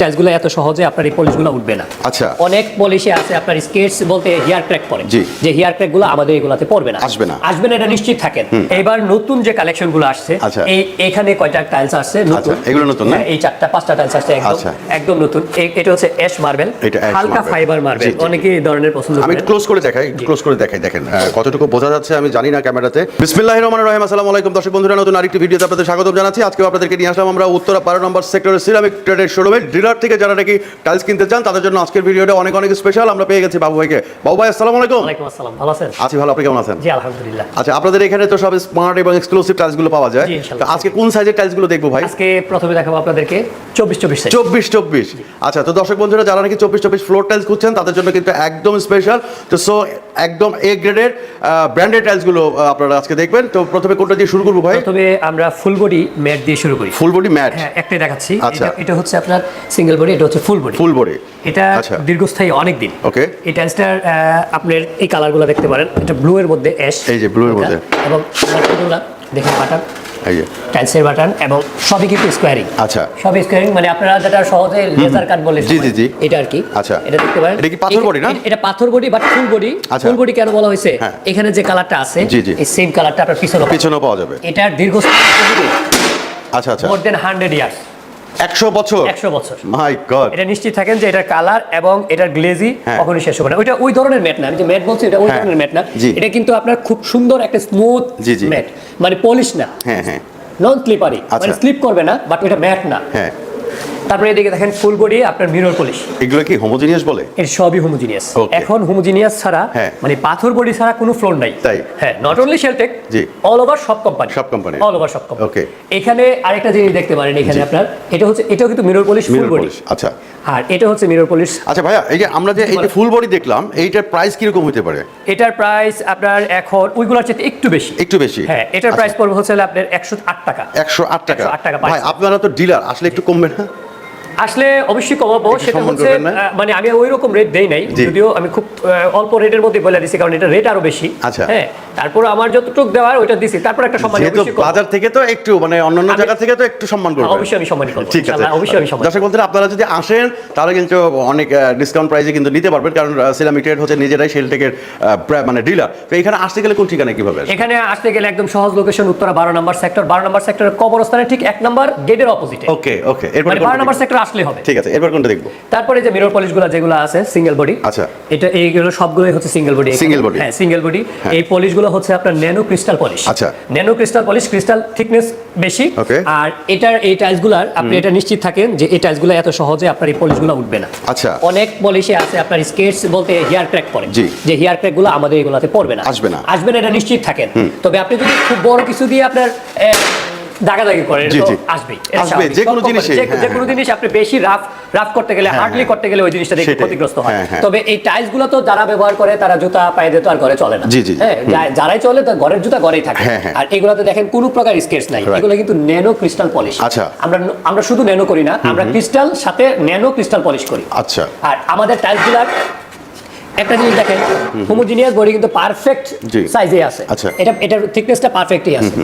টাইলসগুলো এত সহজে আপনার এই পলিশগুলো উঠবে না। আচ্ছা। অনেক পলিশে আছে আপনার স্কেটস বলতে হেয়ার ক্র্যাক পড়ে যে হেয়ার আমাদের এগুলাতে পড়বে না। আসবে না। আসবে না এটা নিশ্চিত থাকেন। এবার নতুন যে আসছে আচ্ছা। এই এখানে কয়টা টাইলস আসছে? নতুন। আচ্ছা, এগুলো নতুন না? হ্যাঁ, এই চারটা পাঁচটা টাইলস আসছে একদম। আচ্ছা। একদম নতুন। এটা হচ্ছে অ্যাশ মার্বেল হালকা ফাইবার মার্বেল। অনেকে এই ধরনের পছন্দ আমি ক্লোজ করে দেখাই ক্লোজ করে দেখাই দেখেন কতটুকু বোঝা যাচ্ছে আমি জানি না ক্যামেরাতে। বিসমিল্লাহির রহমানির রহিম আসসালামু আলাইকুম। দর্শক বন্ধুরা নতুন আরেকটি ভিডিওতে আপনাদের স্বাগত জানাচ্ছি। আজকে আপনাদেরকে নিয়ে আসলাম আমরা উত্তরা বারো নম্বর সেক্টরের সিরামিক ট্রেডের শোরুমে ডিলার থেকে যারা নাকি টাইলস কিনতে চান তাদের জন্য আজকের ভিডিওটা অনেক অনেক স্পেশাল আমরা পেয়ে গেছি বাবু ভাইকে। বাবু ভাই আসসালামু আলাইকুম। ওয়ালাইকুম আসসালাম ভালো আছেন? আছি ভালো আপনি কেমন আছেন? জি আলহামদুলিল্লাহ। আচ্ছা আপনাদের এখানে তো সব স্মার্ট এবং এক্সক্লুসিভ টাইলসগুলো পাওয়া যায়। তো আজকে কোন সাইজের টাইলসগুলো দেখব ভাই? আজকে প্রথমে দেখাবো আপনাদেরকে চব্বিশ চব্বিশ সাইজ চব্বিশ চব্বিশ। আচ্ছা তো দর্শক বন্ধুরা যারা নাকি চব্বিশ চব্বিশ ফ্লোর টাইলস খুঁজছেন তাদের জন্য কিন্তু একদম স্পেশাল তো সো একদম এ গ্রেডের ব্র্যান্ডেড টাইলসগুলো আপনারা আজকে দেখবেন। তো প্রথমে কোনটা দিয়ে শুরু করব ভাই? প্রথমে আমরা ফুল বডি ম্যাট দিয়ে শুরু করি। Full body matt. হ্যাঁ একটাই দেখাচ্ছি। আচ্ছা। এটা- এটা হচ্ছে আপনার সিঙ্গেল বডি এটা হচ্ছে ফুল বডি ফুল বডি এটা আচ্ছা। দীর্ঘস্থায়ী অনেক দিন ওকে এই টাইলসটার আপনার এই কালারগুলো দেখতে পারেন। এটা ব্লু এর মধ্যে অ্যাশ এই যে blue এর মধ্যে। এবং দেখেন বাটন এই যে। টাইলসের বাটন এবং সবই কিন্তু স্কোয়ারিং আচ্ছা। সব স্কোয়ারিং মানে আপনারা যেটা সহজে লেজার কাট বলে জি, জি, জি। এটা আর কি। আচ্ছা। এটা দেখতে পারেন। এটা কি পাথর body না? এটা- এটা পাথর body but full body. Full body কেন বলা হয়েছে? হ্যাঁ। এখানে যে কালারটা আছে জি, জি। এই সেম কালারটা আপনার পিছনে পিছনেও পাওয়া যাবে। এটার দীর্ঘস্থায়ী আচ্ছা আচ্ছা। মোর দেন হান্ড্রেড ইয়ার্স একশো বছর? একশো বছর। মাই গড এটা নিশ্চিত থাকেন যে এটার কালার এবং এটার গ্লেজি হ্যাঁ। কখনোই শেষ হবে না। ওইটা ওই ধরনের ম্যাট না। আমি যে ম্যাট বলছি এটা ওই হ্যাঁ। ধরনের ম্যাট না। এটা কিন্তু আপনার খুব সুন্দর একটা স্মুথ জি, জি। ম্যাট। মানে পলিশ না। হ্যাঁ হ্যাঁ। নন স্লিপারি আচ্ছা। মানে স্লিপ করবে না বাট এটা ম্যাট না। হ্যাঁ। তারপরে এদিকে দেখেন ফুল বডি আপনার মিরর পলিশ। এগুলো কি হোমোজিনিয়াস বলে? এর সবই হোমোজিনিয়াস এখন হোমোজিনিয়াস ছাড়া হ্যাঁ। মানে পাথর বডি ছাড়া কোনো ফ্লোর নাই। তাই? হ্যাঁ নট অনলি শেলটেক জি। অল ওভার সব কোম্পানি সব company। অল ওভার সব কোম্পানি Okay. এখানে আরেকটা জিনিস দেখতে পারেন এখানে আপনার এটা হচ্ছে এটাও কিন্তু mirror polish full body polish আচ্ছা। আর এটা হচ্ছে মিরর পলিশ আচ্ছা ভাইয়া এই যে আমরা যে এই যে ফুল বডি দেখলাম এইটার প্রাইস কীরকম হতে পারে? এটার প্রাইস আপনার এখন ওইগুলোর চেয়ে একটু বেশি। একটু বেশি? হ্যাঁ এটার প্রাইস পড়বে হচ্ছে আপনার একশো আট টাকা। একশো আট টাকা। 108 টাকা ভাই আপনারা তো ডিলার আসলে একটু কমবে না? আসলে অবশ্যই কমাবো সেটা হচ্ছে মানে আমি ওই রকম রেট দেই নাই যদিও আমি খুব অল্প রেটের মধ্যে বলে দিছি কারণ এটা রেট আরও বেশি। আচ্ছা। হ্যাঁ তারপর আমার যতটুক দেওয়ার ওইটা দিছি। তারপর একটা সম্মান বাজার থেকে তো একটু মানে অন্যান্য জায়গা থেকে তো একটু সম্মান করবেন। অবশ্যই আমি সম্মানই করব ঠিক আছে। ইনশাআল্লাহ, অবশ্যই আমি সম্মান দর্শক বন্ধুরা আপনারা যদি আসেন তাহলে কিন্তু অনেক ডিসকাউন্ট প্রাইসে কিন্তু নিতে পারবেন কারণ সিলামিটেড হচ্ছে নিজেরাই সেলটেকের মানে ডিলার তো এখানে আসতে গেলে কোন ঠিকানা কীভাবে? এখানে আসতে গেলে একদম সহজ লোকেশন উত্তরা বারো নম্বর সেক্টর বারো নম্বর সেক্টরের কবরস্থানে ঠিক এক নম্বর গেটের অপোজিটে ওকে ওকে এরপর বারো নম্বর সেক্টর আসলে হবে। ঠিক আছে এরপর কোনটা দেখব? তারপরে যে মিরর পলিশগুলো যেগুলো আছে সিঙ্গেল বডি আচ্ছা। এটা এইগুলো সবগুলোই হচ্ছে সিঙ্গেল বডি Single body। হ্যাঁ সিঙ্গেল বডি এই পলিশগুলো হচ্ছে আপনার ন্যানো ক্রিস্টাল পলিশ আচ্ছা। Nano crystal polish crystal thickness বেশি। আর এটার এই টাইলসগুলোর আপনি এটা নিশ্চিত থাকেন যে এই টাইলসগুলো এত সহজে আপনার এই পলিশগুলো উঠবে না। আচ্ছা। অনেক পলিশে আছে আপনার স্কেটস বলতে হেয়ার ক্র্যাক পড়ে। যে হেয়ার ক্র্যাকগুলো আমাদের এগুলোতে পড়বে না। আসবে না। আসবে না এটা নিশ্চিত থাকেন। তবে আপনি যদি খুব বড় কিছু দিয়ে আপনার দাগাদাগি। আসবেই এটা আসবে, যে কোনো যে- কোনো। জিনিস আপনি বেশি রাফ রাফ করতে গেলে হ্যাঁ, হার্ডলি হ্যাঁ। করতে গেলে ওই জিনিসটা দেখে ক্ষতিগ্রস্ত হয় হ্যাঁ। তবে এই টাইলসগুলো তো যারা ব্যবহার করে তারা জুতা পায়ে দিয়ে তো আর ঘরে চলে না। হ্যাঁ যারাই চলে ঘরের জুতা ঘরেই থাকে। আর এগুলোতে দেখেন কোনো প্রকার স্কেচ নাই এগুলো কিন্তু ন্যানো ক্রিস্টাল পলিশ। আমরা আমরা শুধু ন্যানো করি না আমরা ক্রিস্টাল সাথে ন্যানো ক্রিস্টাল পলিশ করি আচ্ছা আর আমাদের টাইলসগুলার একটা জিনিস দেখেন হোমোজিনিয়াস বডি কিন্তু পারফেক্ট। সাইজে আছে আচ্ছা। এটা এটার থিকনেসটা পারফেক্টই আছে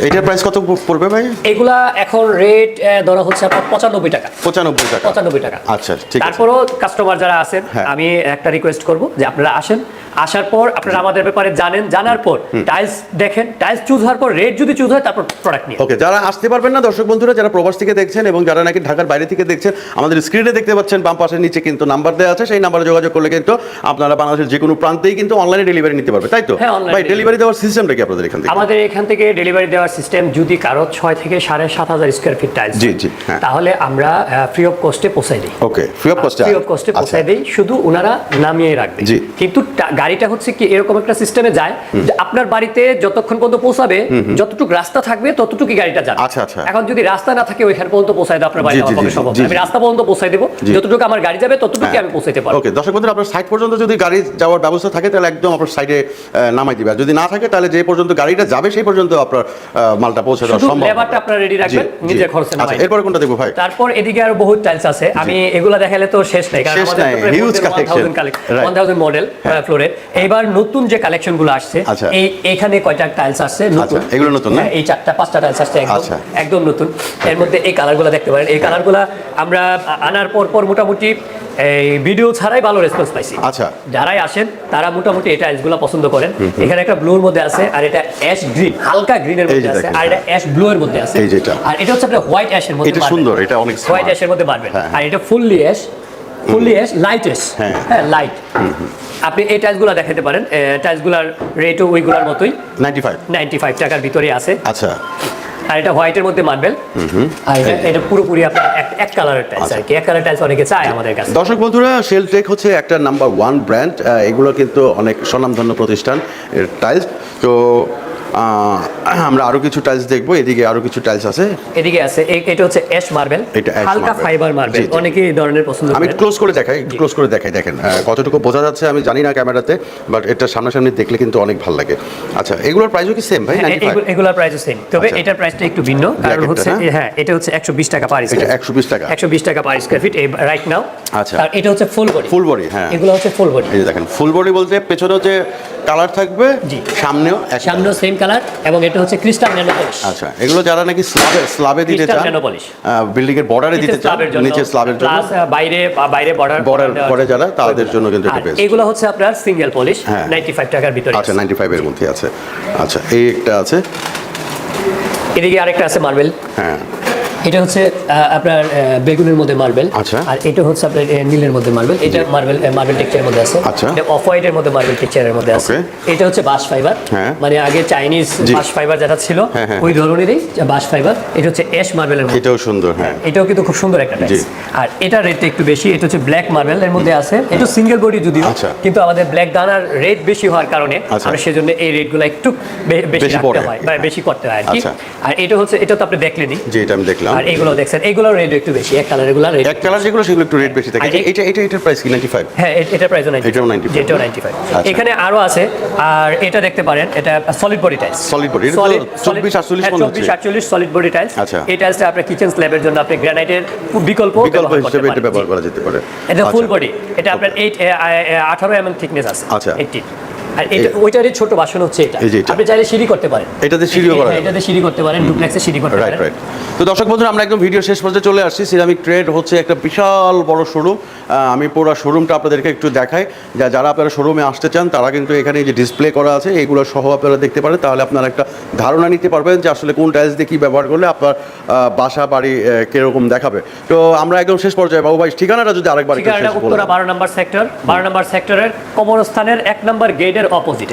এটার প্রাইস কত পড়বে ভাই? এগুলা এখন রেট ধরা হচ্ছে আপনার পঁচানব্বই টাকা। পঁচানব্বই টাকা। পঁচানব্বই টাকা। আচ্ছা ঠিক আছে। তারপরও কাস্টমার যারা আছেন হ্যাঁ। আমি একটা রিকোয়েস্ট করব যে আপনারা আসেন আসার পর আপনারা আমাদের ব্যাপারে জানেন জানার পর টাইলস দেখেন টাইলস চুজ হওয়ার পর রেট যদি চুজ হয় তারপর প্রোডাক্ট নিয়ে ওকে যারা আসতে পারবেন না দর্শক বন্ধুরা যারা প্রবাস থেকে দেখছেন এবং যারা নাকি ঢাকার বাইরে থেকে দেখছেন আমাদের স্ক্রিনে দেখতে পাচ্ছেন বাম পাশের নিচে কিন্তু নাম্বার দেওয়া আছে সেই নাম্বারে যোগাযোগ করলে কিন্তু আপনারা বাংলাদেশের যে কোনো প্রান্তেই কিন্তু অনলাইনে ডেলিভারি নিতে পারবে তাই তো? হ্যাঁ, ভাই ডেলিভারি দেওয়ার সিস্টেমটা কি আপনাদের এখান থেকে? আমাদের এখান থেকে ডেলিভারি দেওয়ার সিস্টেম যদি কারও ছয় থেকে সাড়ে সাত হাজার স্কোয়ার ফিট টাইলস জি, জি, হ্যাঁ। তাহলে আমরা ফ্রি অফ কস্টে পৌঁছাই দিই। ওকে ফ্রি অফ কস্টে ফ্রি অফ কস্টে পৌঁছাই দেই শুধু ওনারা নামিয়ে রাখবে। জি। কিন্তু গাড়িটা হচ্ছে কি এরকম একটা সিস্টেমে যায় যে আপনার বাড়িতে যতক্ষণ পর্যন্ত পৌঁছাবে যতটুকু রাস্তা থাকবে ততটুকুই গাড়িটা যাবে। আচ্ছা, আচ্ছা। এখন যদি রাস্তা না থাকে ওইখান পর্যন্ত পৌঁছায় দেবো আপনার বাড়ি আমার সম্ভব আমি রাস্তা পর্যন্ত পৌঁছাই দেবো। যতটুকু আমার গাড়ি যাবে ততটুকুই আমি পৌঁছাইতে পারব। ওকে দর্শক বন্ধুরা আপনার সাইড পর্যন্ত যদি গাড়ি যাওয়ার ব্যবস্থা থাকে তাহলে একদম আপনার সাইডে নামাই দিবে। আর যদি না থাকে তাহলে যে পর্যন্ত গাড়িটা যাবে সেই পর্যন্ত আপনার মালটা পৌঁছে দেওয়া সম্ভব লেবারটা আপনারা রেডি রাখবেন জি, জি। নিজের খরচে আচ্ছা এরপরে কোনটা দেখব ভাই? তারপর এদিকে আরও বহুত টাইলস আছে। আমি এগুলা দেখালে তো শেষ নাই কারণ আমাদের than collection. 1000 1000 মডেল ফ্লোরের এইবার নতুন যে কালেকশনগুলো আসছে আচ্ছা। এই এখানে কয়টা টাইলস আসছে নতুন আচ্ছা, এগুলো নতুন না? হ্যাঁ, এই চারটা পাঁচটা টাইলস আসছে একদম আচ্ছা। একদম নতুন এর মধ্যে এই কালারগুলো দেখতে পারেন এই কালারগুলো আমরা আনার পর পর মোটামুটি এই ভিডিও ছাড়াই ভালো রেসপন্স পাইছি আচ্ছা যারাই আসেন তারা মোটামুটি এই টাইলসগুলো পছন্দ করেন এখানে একটা ব্লুর মধ্যে আছে আর এটা অ্যাশ গ্রিন হালকা গ্রিনের এই মধ্যে আছে আর এটা অ্যাশ ব্লু এর মধ্যে আছে এই যেটা। আর এটা হচ্ছে আপনার হোয়াইট অ্যাশের মধ্যে এটা সুন্দর, এটা অনেক। হোয়াইট অ্যাশের মধ্যে পারবেন হ্যাঁ। আর এটা fully ash fully ash light ash হ্যাঁ। হ্যাঁ লাইট আপনি এই টাইলসগুলো দেখাতে পারেন। টাইলসগুলোর রেটও ওইগুলোর মতোই। নাইনটি ফাইভ নাইনটি ফাইভ টাকার ভিতরে আছে। আচ্ছা। আর এটা হোয়াইটের মধ্যে মার্বেল আর এটা এটা পুরোপুরি আপনার এক- কালারের টাইলস আচ্ছা। আর কি। এক কালার টাইলস অনেকে চায় আমাদের কাছে। দর্শক বন্ধুরা শেলটেক হচ্ছে একটা নাম্বার ওয়ান ব্র্যান্ড এগুলো কিন্তু অনেক স্বনামধন্য প্রতিষ্ঠান টাইলস তো আমরা আরও কিছু টাইলস দেখব এদিকে আরও কিছু টাইলস আছে। এদিকে আছে এটা হচ্ছে অ্যাশ মার্বেল এটা হালকা ফাইবার মার্বেল। অনেকে এই ধরনের পছন্দ আমি ক্লোজ করে দেখাই একটু ক্লোজ করে দেখাই দেখেন কতটুকু বোঝা যাচ্ছে আমি জানি না ক্যামেরাতে বাট এটা সামনাসামনি দেখলে কিন্তু অনেক ভালো লাগে। আচ্ছা এগুলোর প্রাইসও কি সেম ভাই হ্যাঁ, 95 এগুলো- এগুলার প্রাইস সেম তবে আচ্ছা। এটার প্রাইসটা একটু ভিন্ন কারণ হচ্ছে হ্যাঁ? এটা হচ্ছে একশো বিশ টাকা পার স্কয়ার একশো বিশ টাকা। একশো বিশ টাকা per square feet right now আচ্ছা। আর এটা হচ্ছে ফুল বডি ফুল বডি হ্যাঁ। এগুলো হচ্ছে ফুল বডি এই দেখেন ফুল বডি বলতে পেছনেও যে কালার থাকবে জি। সামনেও সামনেও সেম কালার এবং এটা হচ্ছে ক্রিস্টাল ন্যানো পলিশ আচ্ছা এগুলো যারা নাকি স্ল্যাবে স্ল্যাবে দিতে চান। বিল্ডিং এর বর্ডারে দিতে চান নিচে স্ল্যাবের জন্য। প্লাস বাইরে বাইরে বর্ডার বর্ডার করে যারা তাদের জন্য কিন্তু এটা বেস্ট এগুলো হচ্ছে আপনার সিঙ্গেল পলিশ হ্যাঁ। 95 টাকার ভিতরে। আচ্ছা নাইনটি ফাইভের মধ্যে আছে। আচ্ছা এই একটা আছে। এদিকে আরেকটা আছে মার্বেল। হ্যাঁ। এটা হচ্ছে আপনার বেগুনের মধ্যে মার্বেল আচ্ছা। আর এটা হচ্ছে আপনার নীলের মধ্যে মার্বেল এটা মার্বেল মার্বেল টেক্সচারের মধ্যে আছে। আচ্ছা। এটা অফ হোয়াইটের মধ্যে মার্বেল টেক্সচারের মধ্যে আছে। এটা হচ্ছে বাঁশ ফাইবার হ্যাঁ। মানে আগে চাইনিজ জি। বাঁশ ফাইবার যেটা ছিল হ্যাঁ, হ্যাঁ। ওই ধরনেরই বাঁশ ফাইবার এটা হচ্ছে অ্যাশ মার্বেলের মধ্যে। এটাও সুন্দর হ্যাঁ। এটাও কিন্তু খুব সুন্দর একটা টাইলস আর এটা রেটটা একটু বেশি এটা হচ্ছে ব্ল্যাক মার্বেল এর মধ্যে আছে। এটা সিঙ্গেল বডি যদিও আচ্ছা। কিন্তু আমাদের ব্ল্যাক দানার রেট বেশি হওয়ার কারণে আচ্ছা। আমরা সেজন্য এই রেটগুলো একটু বেশি রাখতে হয় বা বেশি করতে হয় আর কি। আচ্ছা। আর এটা হচ্ছে এটা তো আপনি দেখলেনই। যে এটা আমি দেখলাম। আর এগুলো দেখছেন এগুলো রেট একটু বেশি এক কালার এগুলো রেট এক কালার যেগুলো সেগুলো একটু রেট বেশি থাকে। এটা এটা এটার প্রাইস কি? নাইনটি ফাইভ হ্যাঁ এ- প্রাইস নাইনটি এটাও 95 এটাও নাইনটি আচ্ছা। এখানে আরও আছে আর এটা দেখতে পারেন এটা solid body tiles Solid body, এটা 24 48 হচ্ছে। চব্বিশ আটচল্লিশ সলিড বডি টাইলস আচ্ছা। এই টাইলসটা আপনার কিচেন স্ল্যাবের জন্য আপনি গ্রানাইটের বিকল্প বিকল্প ব্যবহার হিসেবে এটা ব্যবহার করা যেতে পারে। এটা ফুল আচ্ছা। বডি এটা আপনার এইট আঠারো এম এম থিকনেস আছে আচ্ছা। এইটিন আর এটা ওইটারই ছোট বাসন হচ্ছে এটা। আপনি চাইলে সিঁড়ি করতে পারেন। এটাতে সিঁড়িও করা হ্যাঁ, এটাতে সিঁড়ি করতে পারেন ডুপ্লেক্সে সিঁড়ি করতে পারেন। রাইট তো দর্শক বন্ধুরা আমরা একদম ভিডিও শেষ পর্যায়ে চলে আসছি। সিরামিক ট্রেড হচ্ছে একটা বিশাল বড় শোরুম আমি পুরো শোরুমটা আপনাদেরকে একটু দেখাই। যা যারা আপনারা শোরুমে আসতে চান তারা কিন্তু এখানে যে ডিসপ্লে করা আছে এগুলো সহ আপনারা দেখতে পারেন। তাহলে আপনারা একটা ধারণা নিতে পারবেন যে আসলে কোন টাইলস দিয়ে কী ব্যবহার করলে আপনার বাসা বাড়ি কীরকম দেখাবে। তো আমরা একদম শেষ পর্যায়ে বাবু ভাই ঠিকানাটা যদি আরেকবার ঠিকানাটা উত্তরা বারো নম্বর সেক্টর বারো নম্বর সেক্টরের কবরস্থানের এক নম্বর গেটের অপোজিট